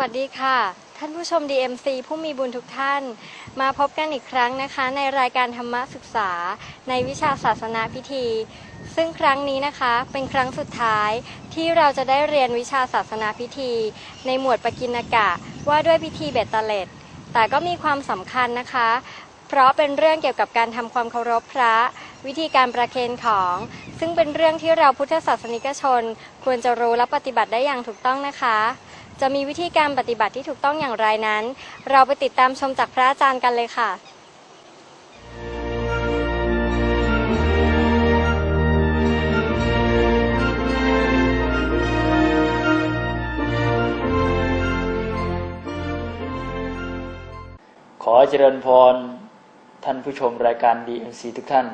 สวัสดีค่ะ ท่านผู้ชม DMC ผู้มีบุญทุกท่าน มาพบกันอีกครั้งนะคะ ในรายการธรรมศึกษา ในวิชาศาสนาพิธี ซึ่งครั้งนี้นะคะเป็นครั้งสุดท้ายที่เราจะได้เรียนวิชาศาสนาพิธี ในหมวดปกิณกะ ว่าด้วยพิธีเบตเตเลตแต่ก็มีความสำคัญนะคะ เพราะเป็นเรื่องเกี่ยวกับการทำความเคารพพระ วิธีการประเคนของ ซึ่งเป็นเรื่องที่เราพุทธศาสนิกชน ควรจะรู้และปฏิบัติได้อย่างถูกต้องนะคะ จะมีวิธีการปฏิบัติที่ถูกต้องอย่างไรนั้น เราไปติดตามชมจากพระอาจารย์กันเลยค่ะขอเจริญพรท่านผู้ชมรายการ DMC ทุกท่าน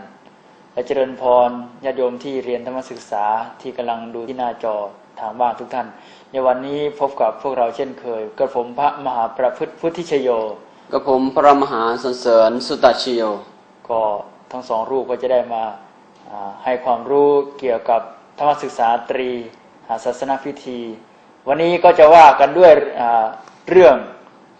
และเจริญพรญาติโยมที่เรียนธรรมศึกษาที่กำลังดูที่หน้าจอทางบ้านทุกท่าน ในวันนี้พบกับพวกเราเช่นเคย กระผมพระมหาประพฤติพุทธิชโยกับผมพระมหาสนเสริญสุตชิโยก็ทั้งสองรูปก็จะได้มาอ่าให้ความรู้เกี่ยวกับธรรมศึกษาตรีอ่าศาสนพิธี วันนี้ก็จะว่ากันด้วยอ่าเรื่อง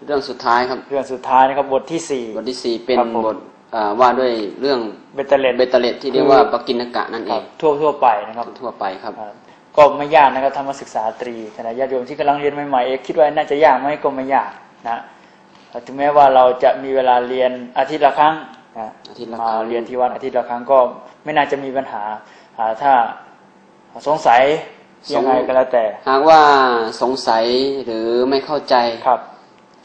เรื่องสุดท้ายครับเรื่องสุดท้ายนะครับบทที่สี่บทที่สี่เป็นครับผมบทอ่าว่าด้วยเรื่องเบตเตเลตเบตเตเลตที่เรียกว่าปกินกะนั่นเอครับงทั่วทั่วไปนะครับทั่วไปครับอ่า ก็ไม่ยากนะครับธรรมศึกษาตรีแต่ญาติโยมที่กำลังเรียนใหม่ๆเองคิดว่าน่าจะยากไหมก็ไม่ยากนะถึงแม้ว่าเราจะมีเวลาเรียนอาทิตย์ละครั้งนะอาทิตย์ละมาครั้งเรียนที่วัดอาทิตย์ละครั้งก็ไม่น่าจะมีปัญหาอ่าถ้าสงสัยยังไงก็แล้วแต่ หากว่าสงสัยหรือไม่เข้าใจครับ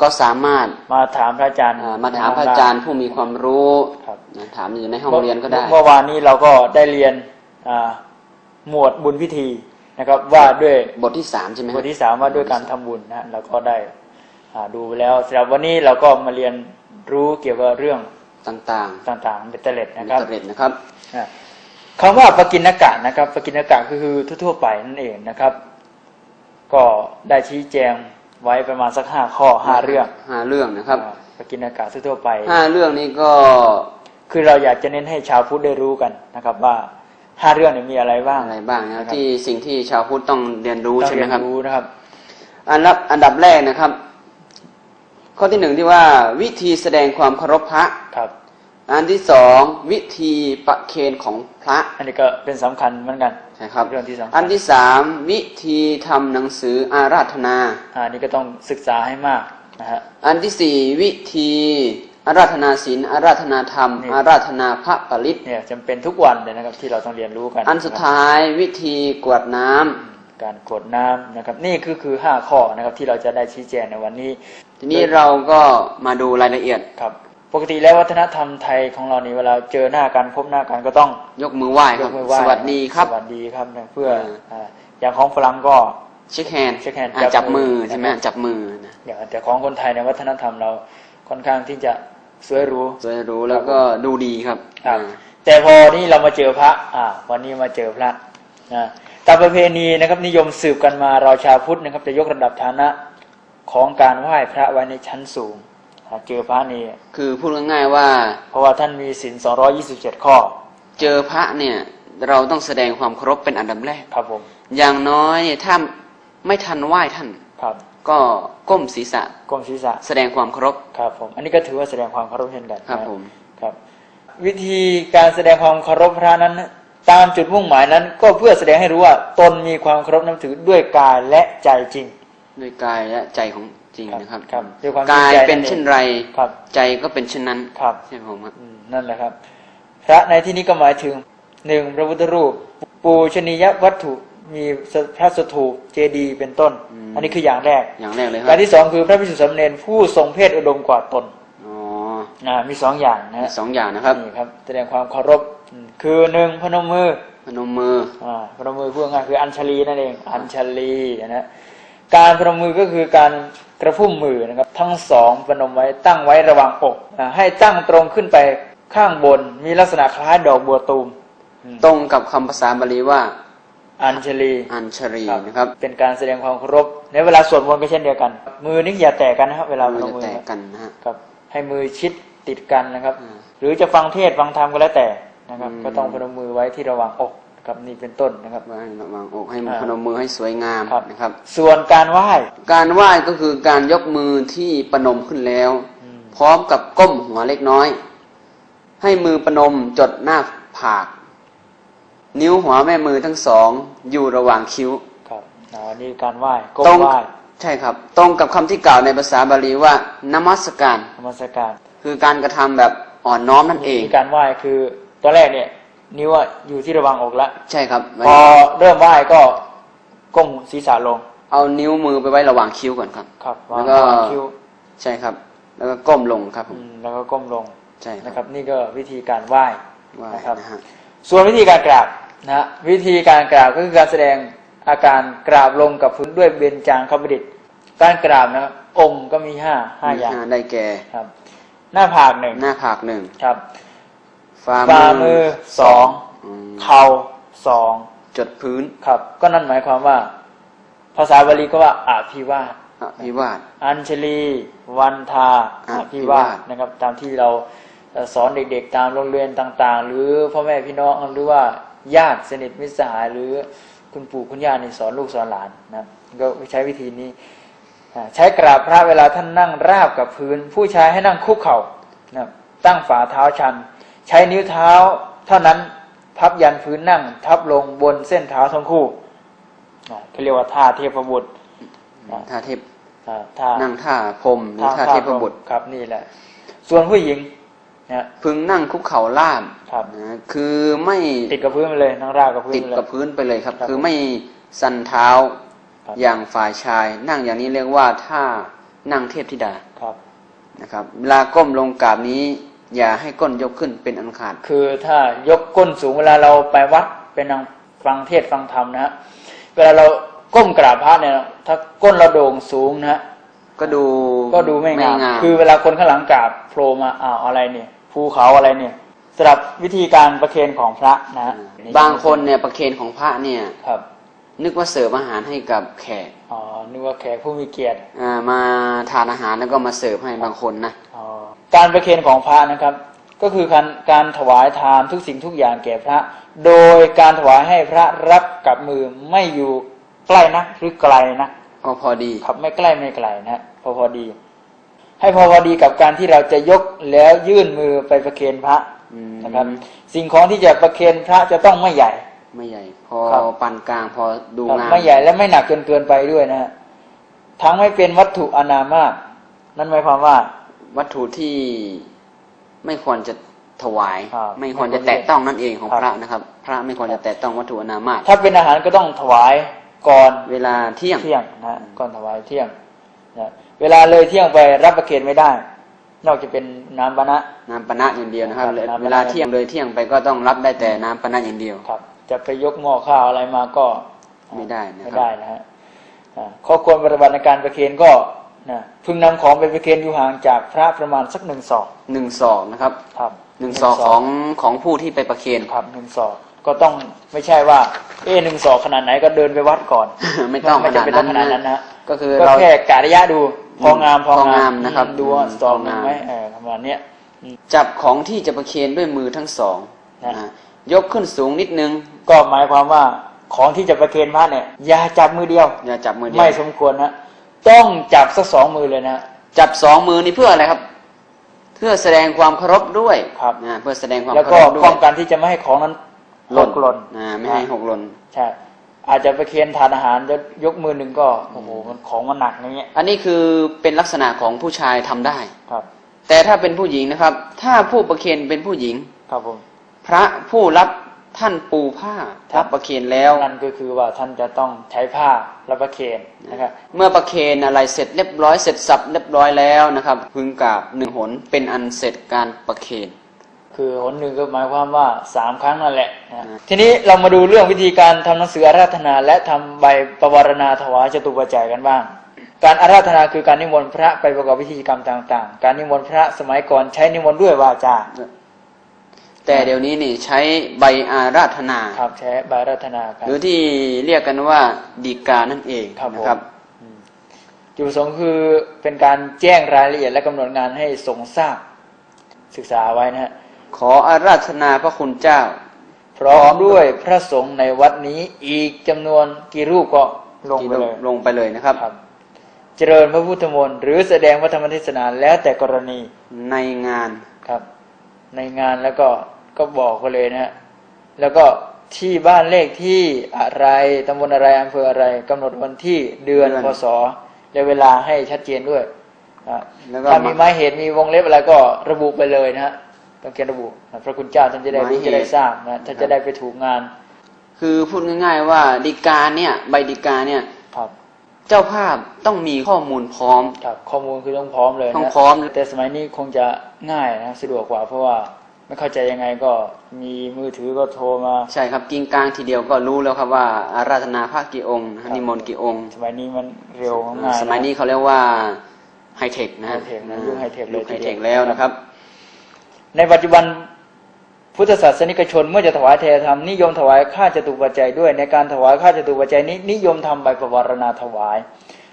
ก็สามารถมาถามพระอาจารย์อ่ามาถามพระอาจารย์ผู้มีความรู้ครับนะถามอยู่ในห้องเรียนก็ได้เมื่อวานนี้เราก็ได้เรียนอ่าหมวดบุญพิธี นะครับ ว่าด้วยบทที่สามใช่ไหมบทที่สามว่าด้วยการทำบุญนะเราก็ได้อ่าดูไปแล้วสำหรับวันนี้เราก็มาเรียนรู้เกี่ยวกับเรื่องต่างต่างๆเบตเตเลตๆนะเบครับตเตเลตนะครับอ่าคำว่าปกิณกะนะครับปกิณกะก็คือทั่วๆไปนั่นเองนะครับ ก็ได้ชี้แจงไว้ประมาณสักห้าข้อห้าเรื่องห้าเรื่องนะครับอ่าปกิณกะทั่วๆไปห้าเรื่องนี้ก็คือเราอยากจะเน้นให้ชาวพุทธได้รู้กันนะครับ ว่า ห้าเรื่องนี้มีอะไรบ้างอะไรบ้างนะครับนะครับที่สิ่งที่ชาวพุทธต้องเรียนรู้ต้องใช่ไหมเรียนครับรู้นะครับ อันดับอันดับแรกนะครับ ข้อที่หนึ่งที่ว่าวิธีแสดงความเคารพพระครับอันที่สองวิธีประเคนของพระ อันนี้ก็เป็นสำคัญเหมือนกันใช่ครับเรื่องที่สำคัญอันที่สามวิธีทำหนังสืออาราธนาอ่านี่ก็ต้องศึกษาให้มากนะฮะอันที่สี่วิธี อาราธนาศีลอาราธนาธรรมนี่อาราธนาพระปริตเนี่ยจำเป็นทุกวันเลยนะครับ ที่เราต้องเรียนรู้กัน อันสุดนะครับท้ายวิธีกรวดน้ำการกดน้ำนะครับ นี่คือคือห้าข้อนะครับ ที่เราจะได้ชี้แจงในวันนี้ ทีนี้เราก็มาดูรายละเอียดครับปกติแล้ววัฒนธรรมไทยของเรานี่เวลาเจอหน้ากันพบหน้ากันก็ต้องยกมือไหว้คยรับกมือไหว้สวัสดีครับสวัสดีครับนะเพื่อเอออ่าอย่างของฝรั่งก็เช็คแฮนด์ shake hand อ่าจัจับบมืมืออใช่ไหมนะครับจับมือนะอย่างแต่ของคนไทยในวัฒนธรรมเราค่อนข้างที่จะ สวยหรูจะได้รู้แล้วก็ดูดีครับครับอ่าแต่พอนี่เรามาเจอพระอ่าวันนี้มาเจอพระนะตามประเพณีนะครับนิยมสืบกันมาเราชาวพุทธนะครับ จะยกระดับฐานะของการไหว้พระไว้ในชั้นสูงอ่าเจอพระนี่คือพูดง่ายๆว่า เพราะว่าท่านมีศีล227ข้อ เจอพระเนี่ย เราต้องแสดงความเคารพเป็นอันดับแรกครับผมอย่างน้อยเนี่ยถ้าไม่ทันไหว้ท่านครับ ก็ก้มศีรษะ ก้มศีรษะแสดงความเคารพครับผมอันนี้ก็ถือว่าแสดงความเคารพเช่นกันครับนะผมครับ วิธีการแสดงความเคารพพระนั้น ตามจุดมุ่งหมายนั้น ก็เพื่อแสดงให้รู้ว่าตนมีความเคารพนับถือด้วยกายและใจจริง ด้วยกายและใจของจริงครับนะครับครับด้วยความกายจริงใจเป็นนั่นเองเช่นไรครับใจก็เป็นเช่นนั้นครับใช่ไหมผมครับอืมนั่นแหละครับ พระในที่นี้ก็หมายถึงหนึ่งพระพุทธรูป ปูชนียวัตถุ มีพระสถูปเจดีย์เป็นต้นอืมอันนี้คืออย่างแรก อย่างแรกเลยคการัรบที่สองคือพระพิสุทธิสามเณรผู้ทรงเพศอุดมกว่าตนอ๋ออ่ามีสองอย่างนะมีฮะสองอย่างนะครับนี่ครับ แสดงความเคารพอืมคือหนึ่งพนมมือพนมมืออ่าพนมมือพูดง่ายๆคืออัญชลีนั่นเอง อัญชลีนะฮะการพนมมือก็คือการกระพุ่มมือนะครับ ทั้งสองพนมไว้ตั้งไว้ระหว่างอกอ่าให้ตั้งตรงขึ้นไปข้างบน มีลักษณะคล้ายดอกบัวตูม ตรงกับคำภาษาบาลีว่า อัญชลีอัญชรีครับนะครับ เป็นการแสดงความเคารพในเวลาสวดมนต์ก็เช่นเดียวกัน มือนี่อย่าแตะกันนะครับเวลาพมันนมจะมือแตกกันนะฮะครับ ให้มือชิดติดกันนะครับอืมหรือจะฟังเทศน์ฟังธรรมก็แล้วแต่นะครับอืมก็ต้องพนมมือไว้ที่ระหว่างอกครับนี่เป็นต้นนะครับวางระหว่างอกให้อ่าพนมมือให้สวยงามครับนะครับ ส่วนการไหว้การไหว้ก็คือการยกมือที่ประนมขึ้นแล้วอืมพร้อมกับก้มหัวเล็กน้อย ให้มือประนมจดหน้าผาก นิ้วหัวแม่มือทั้งสองอยู่ระหว่างคิ้วครับอ๋อนี่การไหว้ก้มตรงไหว้ใช่ครับ ตรงกับคำที่กล่าวในภาษาบาลีว่านมัสการนมัสการ คือการกระทำแบบอ่อนน้อมนั่นเองมีการไหว้คือตอนแรกเนี่ย นิ้วอะอยู่ที่ระหวังอกละใช่ครับ พอเริ่มไหว้ก็ก้มศีรษะลง เอานิ้วมือไปไว้ระหว่างคิ้วก่อนครับ ครับวาแล้งวก็ระหว่างคิ้วใช่ครับ แล้วก็ก้มลงครับผอืมมแล้วก็ก้มลงใช่คนะรับครับ นี่ก็วิธีการไหว้ไหว้นะครับนะฮะ ส่วนวิธีการกราบนะฮะวิธีการกราบก็คือการแสดงอาการกราบลงกับพื้นด้วยเบญจางคประดิษฐ์การกราบนะครับองค์ก็มีห้าห้าอย่างมีได้แก่ครับ หน้าผากหนึ่งหน้าผากหนึ่งครับฝ่าฝ่ามือสองอืมเข่าสองจดพื้นครับ ก็นั่นหมายความว่า ภาษาบาลีก็ว่าอภิวาทอภิวาทอัญชลี วันทาออภิภิวาวาททนะครับ ตามที่เราเอ่อ สอนเด็กๆ ตามโรงเรียนต่าง ๆ หรือพ่อแม่พี่น้องหรือว่าญาติสนิทมิตรสหายหรือคุณปู่คุณย่าในสอนลูกสอนหลานนะครับก็ใช้วิธีนี้อ่าใช้กราบพระเวลาท่านนั่งราบกับพื้น ผู้ชายให้นั่งคุกเข่านะครับตั้งฝ่าเท้าชัน ใช้นิ้วเท้าเท่านั้นพับยันพื้นนั่ง ทับลงบนเส้นเท้าทั้งคู่อ่าเขาเรียกว่าท่าเทพบุตรอ่าท่าเทพอ่าท่านั่งท่าพรหมหรือท่าเทพบุตรครับนี่แหละ ส่วนผู้หญิงนะ พึงนั่งคุกเข่าลาบครับนะคือไม่ติดกับพื้นไปเลยนั่งราบกับพื้นติดไปเลยกับพื้นไปเลยครับครับคือไม่สันเท้าครับอย่างฝ่ายชาย นั่งอย่างนี้เรียกว่าท่านั่งเทพธิดาครับนะครับ เวลาก้มลงกราบนี้ อย่าให้ก้นยกขึ้นเป็นอันขาด คือถ้ายกก้นสูงเวลาเราไปวัดเป็นนั่งฟังเทศน์ฟังธรรมนะฮะเวลาเราก้มกราบพระเนี่ย ถ้าก้นเราโด่งสูงนะฮะก็ดูก็ดูไม่งามคือเวลาคนข้างหลังกราบโผล่มาอ้าวอะไรเนี่ย ภูเขาอะไรเนี่ยสำหรับวิธีการประเคนของพระนะฮะบางคนเนี่ยประเคนของพระเนี่ย ครับ นึกว่าเสิร์ฟอาหารให้กับแขกอ๋อนึกว่าแขกผู้มีเกียรติอ่ามาทานอาหารแล้วก็มาเสิร์ฟให้บางคนนะอ๋อการประเคนของพระนะครับ ก็คือการการถวายทานทุกสิ่งทุกอย่างแก่พระ โดยการถวายให้พระรับกับมือไม่อยู่ใกล้นักหรือไกลนักพอพอดีครับไม่ใกล้ไม่ไกลนะฮะพอพอดี ให้พอพอดีกับการที่เราจะยกแล้วยื่นมือไปประเคนพระอืมนะครับ สิ่งของที่จะประเคนพระจะต้องไม่ใหญ่ ไม่ใหญ่ พอครับปานกลางพอดูครับงามไม่ใหญ่และไม่หนักจนเกินไปด้วยนะฮะทั้งไม่เป็นวัตถุอนามาก นั่นหมายความว่า วัตถุที่ไม่ควรจะถวายครับไม่ควรจะแตะต้องนั่นเองของครับพระนะครับ พระไม่ควรจะแตะต้องวัตถุอนามาตถ้าเป็นอาหารก็ต้องถวายก่อนเวลาเที่ยงเที่ยงนะฮะก่อนถวายเที่ยง นะเวลาเลยเที่ยงไปรับประเคนไม่ได้ นอกจากเป็นน้ำปานะน้ำปะนะอย่างเดียวนะครับครับน้ำปะนะเวลาเที่ยงเลยเที่ยงไปก็ต้องรับได้แต่น้ำปะนะอย่างเดียวครับ จะไปยกหม้อข้าวอะไรมาก็ไม่ได้นะครับไม่ได้นะฮะอ่าข้อควรปฏิบัติในการประเคนก็นะพึงนำของไปประเคนอยู่ห่างจากพระประมาณสักหนึ่งศอกหนึ่งศอกนะครับ ครับหนึ่งศอกของของผู้ที่ไปประเคนครับหนึ่งศอกก็ต้องไม่ใช่ว่า เอ๊ะหนึ่งศอกขนาดไหนก็เดินไปวัดก่อน ไม่ต้องขไม่นาจำดเป็นนั้ต้อนงขนาดนั้นนะนะ ก็คือก็เรา แค่กะระยะดูพองามพองามนะครับดูว่าอืมสองหนึ่งพองาม ไหมเออประมาณเนี้ย จับของที่จะประเคนด้วยมือทั้งสองนะนะยกขึ้นสูงนิดนึง ก็หมายความว่าของที่จะประเคนพระเนี่ยอย่าจับมือเดียว อย่าจับมือเดียวไม่สมควรนะต้องจับสักสองมือเลยนะ จับสองมือนี่เพื่ออะไรครับ เพื่อแสดงความเคารพด้วยครับ นะเพื่อแสดงความแล้วเคาก็รพด้วป้ยองกันที่จะไม่ให้ของนั้นหกหล่นอ่าไม่ให้หกหล่น ใช่ อาจจะประเคนทานอาหารจะยกมือหนึ่งก็โอ้โหมันของมันหนักอย่างเงี้ยอันนี้คือเป็นลักษณะของผู้ชายทำได้ครับ แต่ถ้าเป็นผู้หญิงนะครับ ถ้าผู้ประเคนเป็นผู้หญิงครับผมพระผู้รับท่านปูผ้ารับประเคนแล้วนั่นก็คือว่าท่านจะต้องใช้ผ้ารับประเคนนะครับเมื่อประเคนอะไรเสร็จเรียบร้อยเสร็จสับเรียบร้อยแล้วนะครับพึงกราบหนึ่งหนเป็นอันเสร็จการประเคน คือหนหนึ่งก็หมายความว่าสามครั้งนั่นแหละนะอืมทีนี้เรามาดูเรื่องวิธีการทำหนังสืออาราธนา และทำใบประวารณาถวายจตุปัจจัยกันบ้าง การอาราธนาคือการนิมนต์พระไปประกอบพิธีกรรมต่าง ๆ การนิมนต์พระสมัยก่อนใช้นิมนต์ด้วยวาจาแต่เดี๋ยวนี้นี่ใช้ใบอาราธนาครับใช้ใบอาราธนากันหรือที่เรียกกันว่าดีกานั่นเองครับผมนะครับจุดประสงค์คือเป็นการแจ้งรายละเอียดและกำหนดงานให้ทรงทราบศึกษาไว้นะฮะ ขออาราธนาพระคุณเจ้า พร้อมด้วยพระสงฆ์ในวัดนี้อีกจำนวนกี่รูปก็ลงที่ไปเลยลงไปเลยนะครับครับเจริญพระพุทธมนต์หรือแสดงพระธรรมเทศนาแล้วแต่กรณีในงานครับ ในงานแล้วก็ก็บอกกันเลยนะฮะแล้วก็ที่บ้านเลขที่อะไรตำบลอะไรอำเภออะไรกำหนดวันที่เดือนเดือนพศและเวลาให้ชัดเจนด้วยอะแล้วก็ถ้ามีหมายเหตุมีวงเล็บอะไรก็ระบุไปเลยนะฮะ ต้องเขียนระบุนะพระคุณเจ้าท่านจะได้รู้จะได้ทราบนะท่านจะได้ไปถูกงาน คือพูดง่าย ๆ ว่าดีกาเนี่ย ใบดีกาเนี่ยครับเจ้าภาพต้องมีข้อมูลพร้อมครับข้อมูลคือต้องพร้อมเลยนะต้องพร้อมแต่สมัยนี้คงจะง่ายนะสะดวกกว่า เพราะว่าไม่เข้าใจยังไงก็มีมือถือก็โทรมาใช่ครับกิงกลางทีเดียวก็รู้แล้วครับว่าอาราธนาพระกี่องค์นะครัฮะบนิมนต์กี่องค์ สมัยนี้มันเร็วง่ายะสมัยนี้เขาเรียกว่าไฮเทคนะฮะไฮเทคนะยุคไฮเทคเลยยุคไฮทีเดียวเทคแล้วนะครับ ในปัจจุบันพุทธศาสนิกชนเมื่อจะถวายเทยธรรมนิยมถวายค่าจตุปัจจัยด้วย ในการถวายค่าจตุปัจจัยนี้นิยมทำใบประวารณาถวาย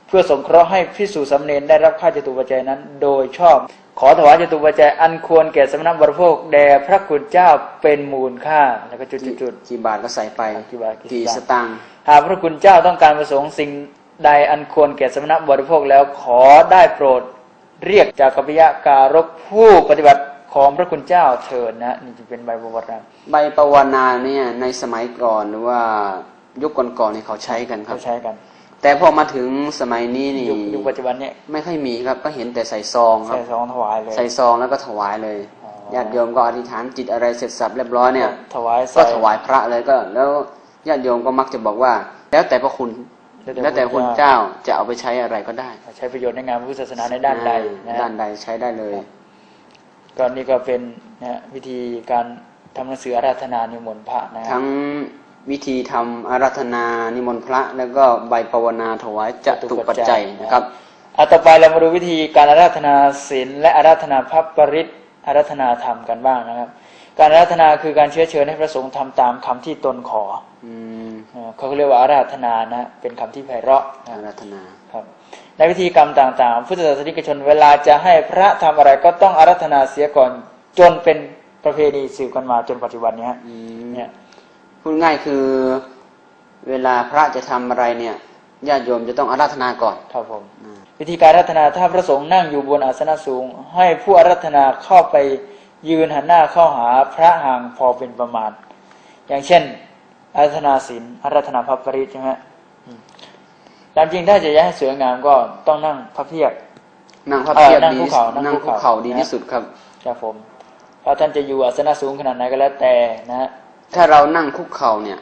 เพื่อสงเคราะห์ให้พิสูจสำเนนได้รับค่าจตุปัจจัยนั้น โดยชอบ ขอถวายจตุปัจจัยอันควรแก่สมณบริโภคแด่พระคุณเจ้าเป็นมูลค่าแล้วก็จุดกี่จุดกี่บาทก็ใส่ไปกี่บาทกี่กี่สสตาตางงค์ค์หากพระคุณเจ้าต้องการประสงค์สิ่งใดอันควรแก่สมณบริโภคแล้วขอได้โปรด เรียกจากกัปยะการกผู้ปฏิบัติ ของพระคุณเจ้าเถิดนะนี่จะเป็นใบประวัตินะใบปวนาเนี่ยในสมัยก่อนหรือว่ายุคก่อนๆเนี่ยเขาใช้กันครัเขาบใช้กัน แต่พอมาถึงสมัยนี้นี่ยุคยุคปัจจุบันเนี่ยไม่ค่อยมีครับก็เห็นแต่ใส่ซองครัใส่บซองถวายเลยใส่ซองแล้วก็ถวายเลยอ๋อญาติโยมก็อธิษฐานจิตอะไรเสร็จสับเรียบร้อยเนี่ยถวายก็ใส่ถวายพระเลยก็ แล้วญาติโยมก็มักจะบอกว่า แล้วแต่พระคุณแล้วแต่คุณเจ้าจะเอาไปใช้อะไรก็ได้ ใช้ประโยชน์ในงานพระพุทธศาสนาในด้านใดนะด้านใดใช้ได้เลย ก็นี่ก็เป็นนะวิธีการทำหนังสืออาราธนานิมนต์พระนะทั้งวิธีทำอารัธนานิมนต์พระ แล้วก็ใบปวนาถวายจตุปัจจัยนะครับอะต่อไปเรามาดูวิธีการอาราธนาศีลและอาราธนาพระปริตอาราธนาธรรมกันบ้างนะครับ การอาราธนาคือการเชื้อเชิญให้พระสงฆ์ทำตามคำที่ตนขออืม เอ่อเขาเรียกว่าอาราธนานะ เป็นคำที่ไพเราะนะอารัธนาครับ ในพิธีกรรมต่างๆ พุทธศาสนิกชนเวลาจะให้พระทำอะไรก็ต้องอาราธนาเสียก่อนจนเป็นประเพณีสืบกันมาจนปัจจุบันเนี้ยอืมเนี่ยพูดง่ายคือเวลาพระจะทำอะไรเนี่ยญาติโยมจะต้องอาราธนาก่อนครับผมวิธีการอาราธนาถ้าพระสงฆ์นั่งอยู่บนอาสนะสูง ให้ผู้อาราธนาเข้าไปยืนหันหน้าเข้าหาพระห่างพอเป็นประมาณ อย่างเช่น อาราธนาศีลอาราธนาพระปริตใช่ไหมอืมตามจริงถ้าจะให้สวยงามก็ต้องนั่งพระเพียบนั่งพระเพียบเออนั่งดีคุกเข่านั่งนั่งคุคุกกเข่าเข่าดีที่สุดครับครับผมเพราะท่านจะอยู่อาสนะสูงขนาดไหนก็แล้วแต่นะฮะถ้าเรานั่งคุกเข่าเนี่ย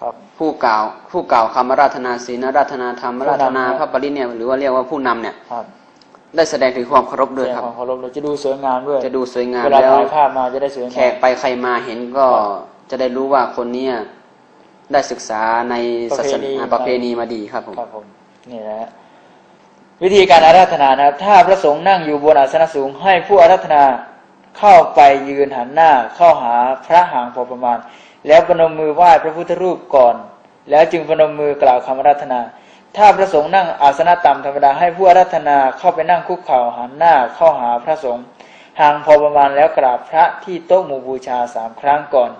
ครับผู้กล่าวผู้กล่าวคำอาราธนาศีลอาราธนาธรรมอาราธนาผู้นำพระปริตเนี่ยหรือว่าเรียกว่าผู้นำเนี่ยครับได้แสดงถึงความเคารพด้วยแสดงครับความเคารพเราจะดูสวยงามด้วยจะดูสวยงามเวลาแล้วถ่ายภาพมาจะได้สวยงามแขกไปใครมาเห็นก็จะได้รู้ว่าคนเนี้ย ได้ศึกษาในศาสนาประเพณีมาดีครับผมครับผมนี่นะฮะวิธีการอาราธนานะครับ ถ้าพระสงฆ์นั่งอยู่บนอาสนะสูง ให้ผู้อาราธนาเข้าไปยืนหันหน้าเข้าหาพระหางพอประมาณ แล้วประนมมือไหว้พระพุทธรูปก่อน แล้วจึงประนมมือกล่าวคำอาราธนา ถ้าพระสงฆ์นั่งอาสนะต่ำธรรมดาให้ผู้อาราธนาเข้าไปนั่งคุกเข่าหันหน้าเข้าหาพระสงฆ์ห่างพอประมาณแล้วกราบพระที่โต๊ะหมู่บูชาสามครั้งก่อน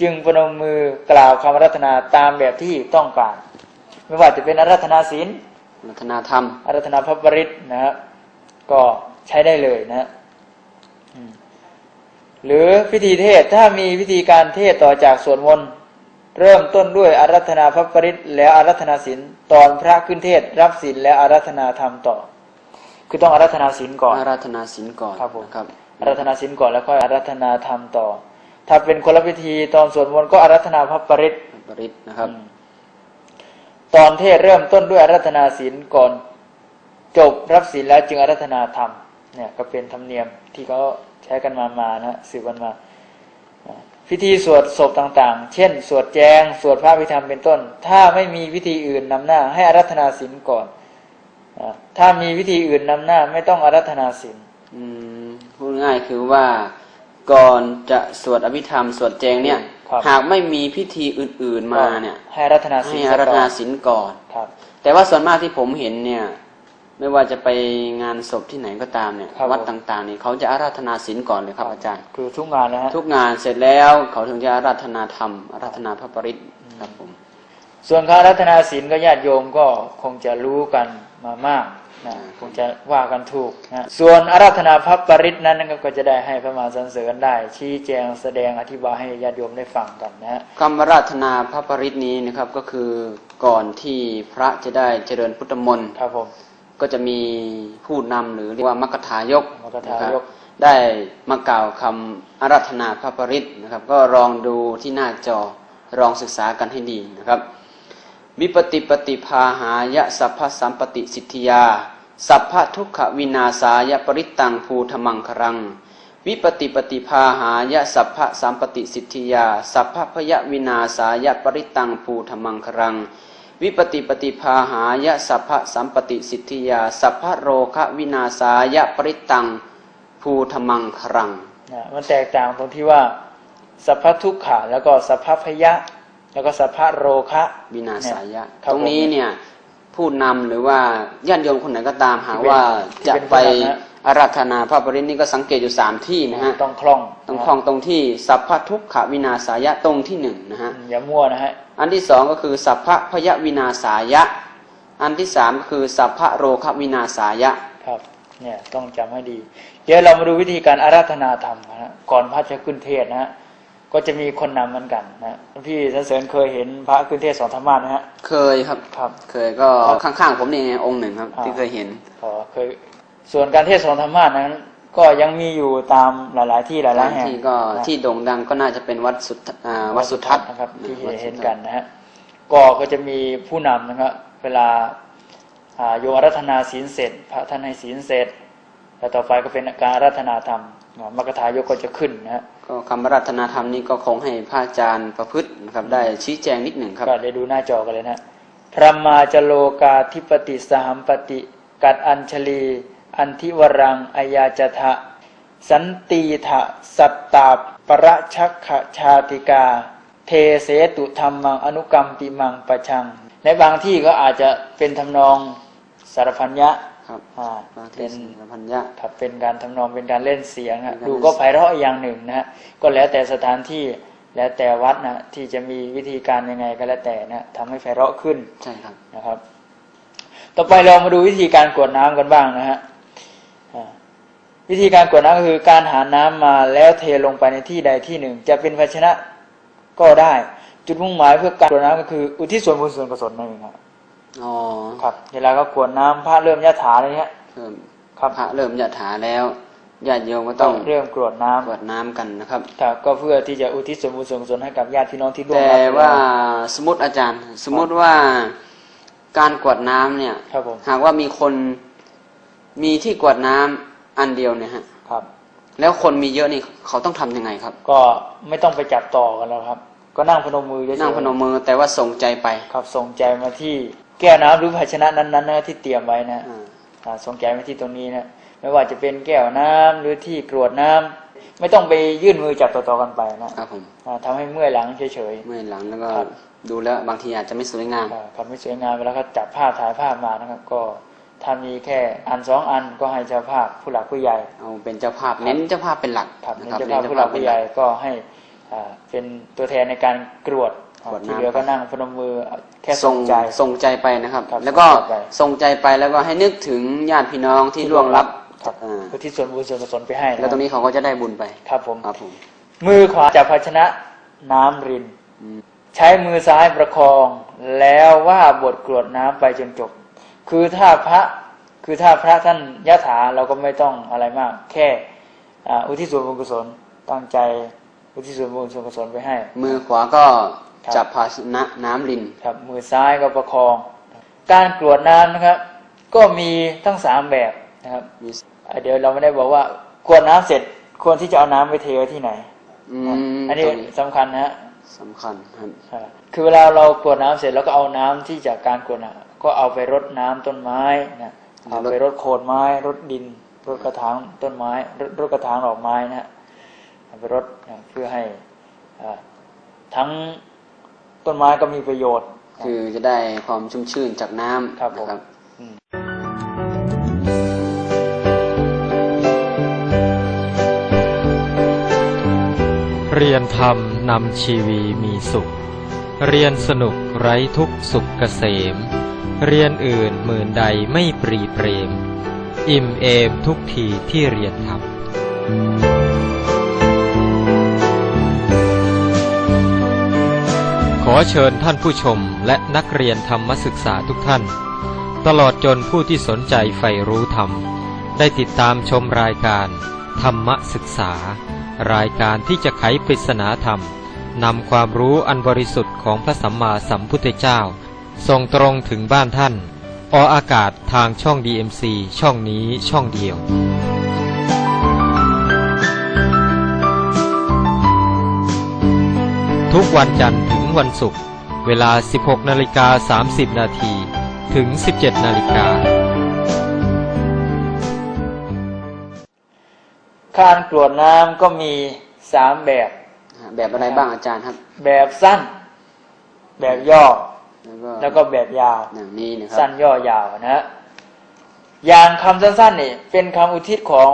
จึงประนมมือกล่าวคำอาราธนาตามแบบที่ต้องการ ไม่ว่าจะเป็นอาราธนาศีลอารัธนาธรรมอาราธนาพระปริตนะครับก็ใช้ได้เลยนะฮะอืมหรือพิธีเทศถ้ามีพิธีการเทศต่อจากสวดมนต์เริ่มต้นด้วยอารัธนาพระปริตแล้วอารัธนาศีลตอนพระขึ้นเทศรับศีลแล้วอารัธนาธรรมต่อ คือต้องอารัธนาศีลก่อนอาราธนาศีลก่อนครับผมนะครับอารัธนาศีลก่อนแล้วค่อยอารัธนาธรรมต่อ ถ้าเป็นคนละพิธีตอนสวดมนต์ก็อารัธนาพระปริตปริตนะครับอืมตอนเทศเริ่มต้นด้วยอารัธนาศีลก่อนจบรับศีลแล้วจึงอารัธนาธรรมเนี่ยก็เป็นธรรมเนียมที่เขาใช้กันมามานะสืบกันมาอ่าพิธีสวดศพต่างๆ เช่น สวดแจง สวดพระพิธรรมเป็นต้น ถ้าไม่มีวิธีอื่นนำหน้า ให้อารัธนาศีลก่อนอาถ้ามีวิธีอื่นนำหน้า ไม่ต้องอารัธนาศีลอืมพูดง่ายคือว่า ก่อนจะสวดอภิธรรมสวดแจงเนี่ยครับหากไม่มีพิธีอื่นๆมาเนี่ย ให้อารัธนาศีให้ลอารัธนาซะก่อนศีลก่อนครับ แต่ว่าส่วนมากที่ผมเห็นเนี่ย ไม่ว่าจะไปงานศพที่ไหนก็ตามเนี่ยครับวัดผมต่างๆนี่เขาจะอาราธนาศีลก่อนเลยครับอาจารย์ คือทุกงานนะฮะทุกงานเสร็จแล้วเขาถึงจะอาราธนาธรรมอาราธนาพระปริตรครับผม ส่วนการรัตนาศีลก็ญาติโยมก็คงจะรู้กันมามาก นะคงจะว่ากันถูกนะส่วนอาราธนาพระปริตรนั้นนะครับก็จะได้ให้พระมหาสรรเสริญได้ ชี้แจงแสดงอธิบายให้ญาติโยมได้ฟังกันนะฮะคำอาราธนาพระปริตรนี้นะครับก็คือก่อนที่พระจะได้เจริญพุทธมนต์ครับผมก็จะมีผู้นำหรือเรียกว่ามัคคทายกมัคคทายกนะครับได้มากล่าวคำอาราธนาพระปริตรนะครับ ก็ลองดูที่หน้าจอลองศึกษากันให้ดีนะครับ วิปติปฏิภาหายะสัพพสัมปติสิทธิยา สัพพทุกขวินาศายะปริตตังภูธมังครัง วิปติปฏิภาหายะสัพพสัมปติสิทธิยา สัพพพยวินาศายะปริตตังภูธมังครัง วิปติปฏิภาหายะสัพพสัมปติสิทธิยา สัพพโรคะวินาศายะปริตตังภูธมังครังนะมันแตกต่างตรงที่ว่าสัพพทุกขะแล้วก็สัพพพยะ แล้วก็สัพพโรคะวินาศายะครับตรงนี้ผมเนี่ย ผู้นำหรือว่าญาติโยมคนไหนก็ตามหาที่เป็นว่าที่จะเป็นไปผู้นำนะอาราธนาพระปริตรนี่ก็สังเกตอยู่สามที่นะฮะต้องคล่องต้องคล้องตรงที่สัพพทุกขวินาศายะตรงที่หนึ่งนะฮะอืมอย่ามั่วนะฮะอันที่สองก็คือสัพพพยวินาศายะ อันที่สามก็คือสัพพโรควินาศายะครับเนี่ยต้องจำให้ดี เดี๋ยวเรามาดูวิธีการอาราธนาธรรมนะฮะก่อนพระจะขึ้นเทศน์นะฮะ ก็จะมีคนนำเหมือนกันนะพี่สันเสริญเคยเห็นพระขึ้นเทศน์สอนธรรมะนะฮะเคยครับครับ เคยก็ข้างๆผมนี่องค์หนึ่งครับอ่าที่เคยเห็นอ๋อเคยส่วนการเทศน์สอนธรรมะนั้น ก็ยังมีอยู่ตามหลาย ๆ ที่หลายๆแห่งที่ก็นะที่โด่งดังก็น่าจะเป็นวัดสุดอ่าวัดสุทัศน์นะครับ ที่วัดสุทัศเห็นกันนะฮะก็ก็จะมีผู้นำนะครับ เวลาอ่าโยมอารัธนาศีลเสร็จ พระท่านให้ศีลเสร็จ แล้วต่อไปก็เป็นการอารัธนาธรรมอ่ามรรคทายกก็จะขึ้นนะฮะก็คำรัตนาธรรมนี้ก็คงให้พระอาจารย์ประพฤตินะครับได้ชี้แจงนิดหนึ่งครับก็ได้ดูหน้าจอกันเลยนะพระมาจโลกาธิปติสหัมปติ กัดอัญชลี อันทิวรังอายาจทะสันตีทะสัตตาประชักขชาติกา เทเสตุธรรมังอนุกรรมปิมังประชัง ในบางที่ก็อาจจะเป็นทำนองสารพันยะ ครับอ่าบางเป็ที่นสัมพัญญะครับเป็นการทำนองเป็นการเล่นเสียงอะเป็นการดูก็ไพเราะอย่างหนึ่งนะฮะก็แล้วแต่สถานที่แล้วแต่วัดนะที่จะมีวิธีการยังไงก็แล้วแต่นะทำให้ไพเราะขึ้นใช่ครับนะครับ ต่อไปเรามาดูวิธีการกรวดน้ำกันบ้างนะฮะอ่าวิธีการกรวดน้ำก็คือการหาน้ำมาแล้วเทลงไปในที่ใดที่หนึ่ง จะเป็นภาชนะก็ได้ จุดมุ่งหมายเพื่อการกรวดน้ำก็คือ อุทิศส่วนบุญส่วนกุศลนั่นเองครับ อ๋อครับเวลาก็กรวดน้ำพระเริ่มยะถาอะไรเงี้ยเริ่มครับพระเริ่มยะถาแล้วญาติโยมก็ต้องเริ่มกรวดน้ำกรวดน้ำกันนะครับครับก็เพื่อที่จะอุทิศส่วนบุญส่วนกุศลให้กับญาติพี่น้องที่ร่วมแต่รับไปว่าแล้วสมมติอาจารย์ สมมติว่าการกรวดน้ำเนี่ยครับผมหากว่ามีคนมีที่กรวดน้ำอันเดียวเนี่ยฮะครับ แล้วคนมีเยอะนี่เขาต้องทำยังไงครับ ก็ไม่ต้องไปจับต่อกันแล้วครับ ก็นั่งพนมมือเฉยๆนั่งพนมมือแต่ว่าส่งใจไป ครับส่งใจมาที่แก้วน้ำหรือภาชนะนั้นๆนะที่เตรียมไว้นะอ่าอ่าส่งใจมาที่ตรงนี้นะไม่ว่าจะเป็นแก้วน้ำหรือที่กรวดน้ำไม่ต้องไปยื่นมือจับต่อๆกันไปนะครับผมอ่าทำให้เมื่อยหลังเฉยเมื่อยหลังแล้วก็ครับดูแล้วบางทีอาจจะไม่สวยงามๆอ่าครับไม่สวยงามเวลาก็จับภาพถ่ายภาพมานะครับ ก็ถ้ามีแค่อันสองอันก็ให้เจ้าภาพผู้หลักผู้ใหญ่เอาเป็นเจ้าภาพเน้นเจ้าภาพเป็นหลักครับนะนี่ครับเจ้าภาพผู้หลักผู้ใหญ่ก็ให้อ่าเป็นตัวแทนในการกรวดกร วดน้ำที่เหลือก็นั่งพนมมือแค่ส่ส่งงใจส่งใจไปนะครับครับแล้วก็ส่งใจไปส่งใจไปแล้วก็ให้นึกถึงญาติพี่น้องที่ที่ร่วงรับครับอ่าอุทิศส่วนบุญส่วนกุศลไปให้ะแล้วตรงนี้เขาก็จะได้บุญไปครับผมครับผมมือขวาจับภาชนะน้ำรินอืมใช้มือซ้ายประคอง แล้วว่าบทกรวดน้ำไปจนจบ คือถ้าพระคือถ้าพระท่านยะถาเราก็ไม่ต้องอะไรมาก แค่อ่าอุทิศส่วนบุญกุศลตั้งใจอุทิศส่วนบุญส่วนกุศลไปให้ มือขวาก็ครับ จับภาชนะน้ำลินครับมือซ้ายก็ประคอง การกรวดน้ำนะครับ ก็มีทั้งสามแบบนะครับมีอะเดี๋ยวเราไม่ได้บอกว่ากรวดน้ำเสร็จควรที่จะเอาน้ำไปเทไว้ที่ไหนอืมอันนี้ตรงนี้สำคัญนะฮะสำคัญครับอ่าคือเวลาเรากรวดน้ำเสร็จแล้วก็เอาน้ำที่จากการกรวดน้ำก็เอาไปรดน้ำต้นไม้นะเอาไปรดโคนไม้รดดินรดกระถางต้นไม้รดรดกระถางดอกไม้นะฮะเอาไปรดนะเพื่อให้อ่าทั้ง ต้นไม้ก็มีประโยชน์ คือจะได้ความชุ่มชื่นจากน้ำครับผมนะครับ เรียนธรรมนำชีวีมีสุข เรียนสนุกไร้ทุกสุขเกษม เรียนอื่นหมื่นใดไม่ปรีเปรม อิ่มเอมทุกทีที่เรียนธรรม อเชิญท่านผู้ชมและนักเรียนธรรมศึกษาทุกท่าน ตลอดจนผู้ที่สนใจใฝ่รู้ธรรม ได้ติดตามชมรายการ ธรรมศึกษา รายการที่จะไขปริศนาธรรมนำความรู้อันบริสุทธิ์ของพระสัมมาสัมพุทธเจ้า ส่งตรงถึงบ้านท่าน อออากาศทางช่อง DMC ช่องนี้ช่องเดียวทุกวันจันทร์ถึง วันศุกร์เวลา 16นาฬิกา30 นาทีถึง 17นาฬิกาการกรวดน้ำก็มีสามแบบ แบบอะไรบ้างอาจารย์ครับ แบบสั้น แบบย่อ แล้วก็แล้วก็แบบยาวอย่างนี้นะครัสั้บนย่อยาวนะฮะอย่างคำสั้นๆนี่เป็นคำอุทิศของ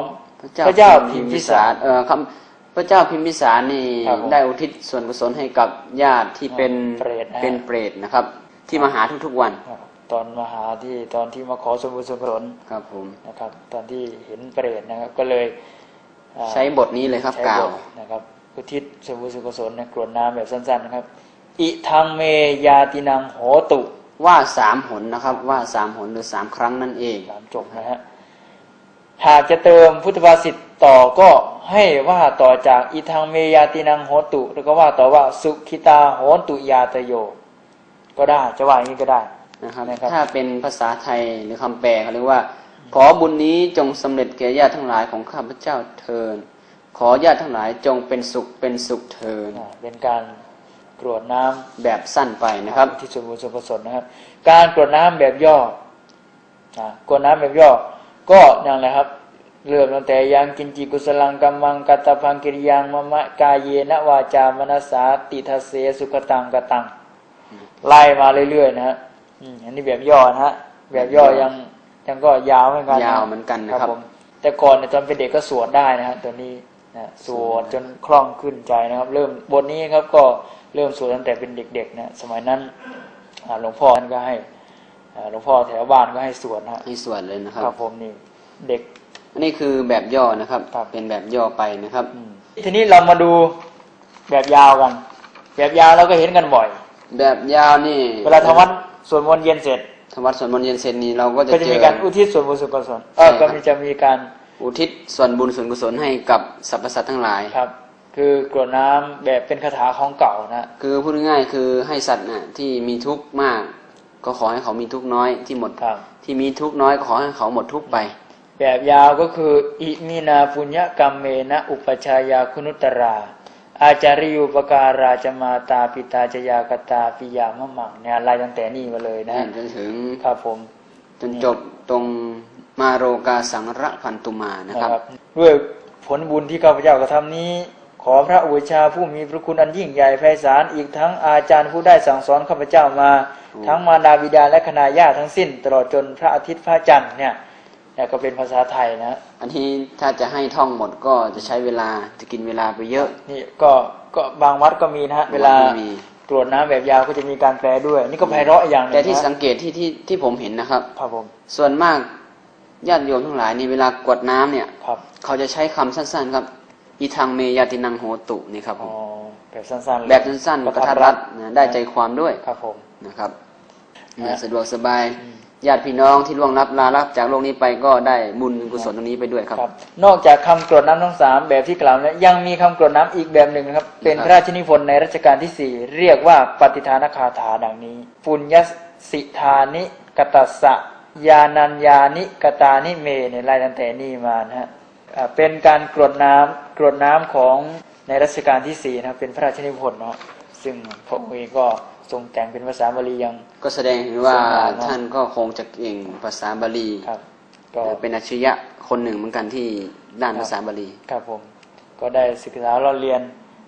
พระเจ้าพิมพิสารเออคำ พระเจ้าพิมพิสารนี่ครับผมได้อุทิศส่วนกุศลให้กับญาติที่เป็นเปรตนะฮะเป็นเปรตนะครับ ที่มาหาทุกๆวันตอนมาหาที่ตอนที่มาขอสมบูรณ์สมผลครับผมนะครับ ตอนที่เห็นเปรตนะครับ ก็เลยอ่าใช้บทนี้เลยครับใช้กล่าบวทนะครับอุทิศสมบูรณ์กุศลในกรวดน้ำแบบสั้น ๆ นะครับ อิทังเมยาตินังโหตุว่าสามหนนะครับ ว่าสามหนหรือสามครั้งนั่นเองสามจบนะฮะ หากจะเติมพุทธภาษิตต่อก็ให้ว่าต่อจากอิทังเมยาตินังโหตุ แล้วก็ว่าต่อว่าสุขิตาโหตุยาตโย ก็ได้จะว่าอย่างนี้ก็ได้นะครับนะครับถ้าเป็นภาษาไทยหรือคำแปลเขาเรียกว่า ขอบุญนี้จงสำเร็จแก่ญาติทั้งหลายของข้าพเจ้าเทินขอญาติทั้งหลายจงเป็นสุขเป็นสุขเทินอ่าเป็นการกรวดน้ำแบบสั้นไปนะครับ ที่สมบูรณ์สมผสมนะครับ การกรวดน้ำแบบย่ออ่ากรวดน้ำแบบย่อ ก็อย่างไรครับเริ่มตั้งแต่ยังกินจิกุสลังกัมมังกัตตพังกิริยังมะมะกายเยนะวาจามนสสาติทัสเสสุขตังกตังไล่มาเรื่อยๆนะฮะอืมอันนี้แบบย่อนะฮะแบบย่อยังยังก็ยาวเหมือนกันนะยาวเหมือนกันนะครับผมแต่ก่อนเนี่ยตอนเป็นเด็กก็สวดได้นะฮะตัวนี้นะสวดจนคล่องขึ้นใจนะครับ เริ่มบทนี้ครับก็เริ่มสวดตั้งแต่เป็นเด็กๆนะสมัยนั้นอ่าหลวงพ่อท่านก็ให้อ่า หลวงพ่อแถวบ้านก็ให้สวดนะฮะให้ส่วนเลยนะคครัรับบผมนี่เด็กอันนี้คือแบบย่อนะครับครับเป็นแบบย่อไปนะครับอืมทีนี้เรามาดูแบบยาวกัน แบบยาวเราก็เห็นกันบ่อย แบบยาวนี่ เวลาทำวัดสวดมนต์เย็นเสร็จทำวัดสวดมนต์เย็นเสร็จนี้เราก็จะก็จะเจมีอการอุทิศส่วนบุญส่วนกุศลเออใช่ครัก็บมีจะมีการอุทิศส่วนบุญส่วนกุศลให้กับสรรพสัตว์ทั้งหลายครับ คือกรวดน้ำแบบเป็นคาถาของเก่านะคือพูดง่ายๆคือให้สัตว์น่ะที่มีทุกข์มาก ก็ขอให้เขามีทุกข์น้อยที่หมดครับที่มีทุกข์น้อยก็ขอให้เขาหมดทุกข์ไป แบบยาวก็คือ อิมินาปุญญกรรมเมนะอุปชายาคุนุตรา อาจาริยุปการาจมาตาปิตาจยากตาปิยามะมังเนี่ยไล่ตั้งแต่นี่มาเลยนะจนถึงครับผมจนจบตรงมาโรกาสังระพันตุมานะนะครับครับ ด้วยผลบุญที่ข้าพเจ้ากระทำนี้ ขอพระอุปชฌาย์ผู้มีพระคุณอันยิ่งใหญ่ไพศาลอีกทั้งอาจารย์ผู้ได้สั่งสอนข้าพเจ้ามา ทั้งมารดาบิดาและคณาญาติทั้งสิ้น ตลอดจนพระอาทิตย์พระจันทร์เนี่ยเนี่ยก็เป็นภาษาไทยนะอันที่ถ้าจะให้ท่องหมดก็จะใช้เวลาจะกินเวลาไปเยอะ นี่ก็ก็บางวัดก็มีนะฮะเวลาวัดก็มีตรวจน้ำแบบยาวก็จะมีการแปลด้วย นี่ก็ไพเราะอย่างหนึงแต่ที่นะสังเกตที่ที่ที่ผมเห็นนะครับครับผมส่วนมากญาติโยมทั้งหลายนี่เวลากรวดน้ำเนี่ยครับเขาจะใช้คำสั้นๆครับ อีทางเมยาตินังโหตุนี่ครับผอ๋อมแบบสั้นๆเลยแบบสั้นๆกระทัดรัดนะได้ใจความด้วยครับผมนะครับนะนะสะดวกสบายญาติพี่น้องที่ล่วงลับลาลับจากโลกนี้ไปก็ได้บุญกุศลตรงนี้ไปด้วยครับครับนอกจากคำกรวดน้ำทั้งสามแบบที่กล่าวแล้วยังมีคำกรวดน้ำอีกแบบหนึ่งนะครับ เป็นครับพระราชนิพนธ์ในรัชกาลที่สี่เรียกว่าปฏิทานคาถาดังนี้ ปุญญสิทานิกตัสสะยานัญญานิกตานิเมเนี่ยไล่ตั้งแต่นี่มานะฮะอ่า เป็นการกรวดน้ำกรวดน้ำของในรัชกาลที่สี่นะครับเป็นพระราชนิพนธ์เนาะซึ่งพระองค์เองก็ทรงแต่งเป็นภาษาบาลียัง ก็แสดงถึงว่าสวยงามเนอะท่านก็คงจะเก่งภาษาบาลีครับก็เป็นอัจฉริยะคนหนึ่งเหมือนกันที่ด้านภาษาบาลีครับผมก็ได้ศึกษาเราเรียน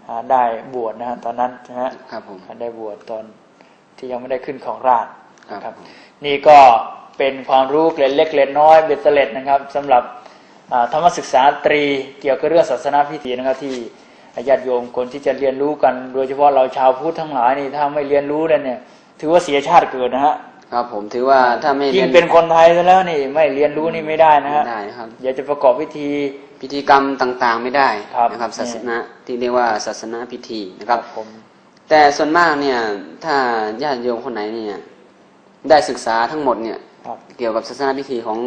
อ่าได้บวชนะฮะตอนนั้นนะฮะครับผมได้บวชตอนที่ยังไม่ได้ขึ้นของราชครับนะครับนี่ก็เป็นความรู้เกล็ดเล็กเกล็ดน้อยเบ็ดเตล็ดนะครับสำหรับอ่า ธรรมศึกษาตรีเกี่ยวกับเรื่องศาสนาพิธีนะครับที่ญาติโยมคนที่จะเรียนรู้กัน โดยเฉพาะเราชาวพุทธทั้งหลายนี่ถ้าไม่เรียนรู้แล้วเนี่ย ถือว่าเสียชาติเกิดนะฮะครับผมถือว่าถ้าไม่ยิ่งเป็นคนไทยซะแล้วนี่ไม่เรียนรู้นี่ไม่ได้นะฮะไม่ได้นะครับอยากจะประกอบพิธีพิธีกรรมต่างๆไม่ได้ครับนะครับเนี่ยศาสนาที่เรียกว่าศาสนาพิธีนะครับผมแต่ส่วนมากเนี่ยถ้าญาติโยมคนไหนเนี่ยได้ศึกษาทั้งหมดเนี่ยครับเกี่ยวกับศาสนาพิธีของ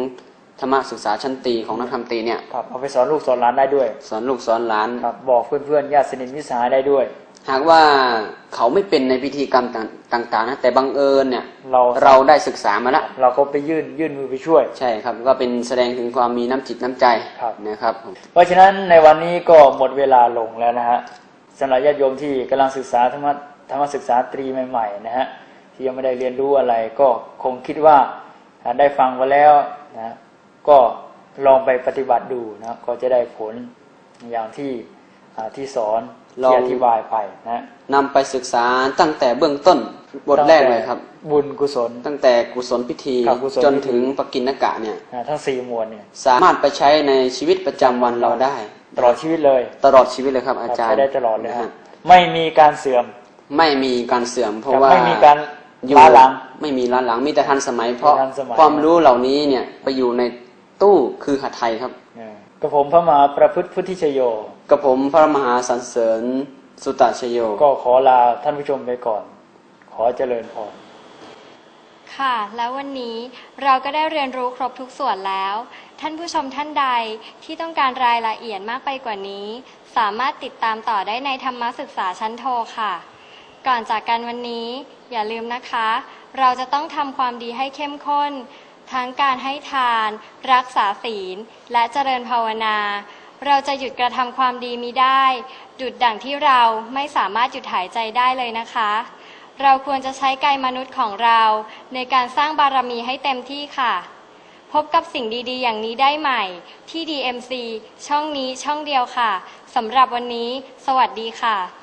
ธรรมศึกษาชั้นตรีของนักธรรมตรีเนี่ยครับเอาไปสอนลูกสอนหลานได้ด้วย สอนลูกสอนหลานครับบอกเพื่อนๆญาติสนิทมิตรสหายได้ด้วย หากว่าเขาไม่เป็นในพิธีกรรมต่างๆนะแต่บังเอิญเนี่ยเราเราได้ศึกษามาแล้วเราก็ไปยื่นยื่นมือไปช่วย ใช่ครับก็เป็นแสดงถึงความมีน้ำจิตน้ำใจครับนะครับผมเพราะฉะนั้นในวันนี้ก็หมดเวลาลงแล้วนะฮะสำหรับญาติโยมที่กำลังศึกษาธรรมะธรรมศึกษาตรีใหม่ๆนะฮะที่ยังไม่ได้เรียนรู้อะไรก็คงคิดว่าอ่าได้ฟังมาแล้วนะ ก็ลองไปปฏิบัติดูนะก็จะได้ผลอย่างที่อ่าที่สอนที่อธิบายไปนะนำไปศึกษาตั้งแต่เบื้องต้นบทแรกเลยครับ บุญกุศล ตั้งแต่กุศลพิธีครับกุศลจนพิธีถึงปกิณกะเนี่ยนะทั้งสี่หมวดเนี่ยสามารถไปใช้ในชีวิตประจำวันเราได้ ตลอดชีวิตเลย ตลอดชีวิตเลยครับอาจารใช้ย์ได้ตลอดเลยนะฮะฮะไม่มีการเสื่อม ไม่มีการเสื่อม เพราะครับว่าไม่มีการอยู่ล้าหลัง ไม่มีล้าหลังมีแต่ทันสมัย เพราะทันสมัยความรู้เหล่านี้เนี่ยไปอยู่ใน ตู้คือหัตถ์ไทยครับเออกับผมพระมหาประพฤติพุทธิชโยกับผมพระมหาสันเสริญสุตตชโย ก็ขอลาท่านผู้ชมไปก่อน ขอเจริญพรค่ะ แล้ววันนี้เราก็ได้เรียนรู้ครบทุกส่วนแล้ว ท่านผู้ชมท่านใดที่ต้องการรายละเอียดมากไปกว่านี้ สามารถติดตามต่อได้ในธรรมศึกษาชั้นโทค่ะ ก่อนจากกันวันนี้ อย่าลืมนะคะ เราจะต้องทำความดีให้เข้มข้น ทั้งการให้ทาน รักษาศีล และเจริญภาวนา เราจะหยุดกระทำความดีมิได้ ดุดดั่งที่เราไม่สามารถหยุดหายใจได้เลยนะคะ เราควรจะใช้กายมนุษย์ของเรา ในการสร้างบารมีให้เต็มที่ค่ะ พบกับสิ่งดีๆ อย่างนี้ได้ใหม่ ที่ DMC ช่องนี้ช่องเดียวค่ะสำหรับวันนี้ สวัสดีค่ะ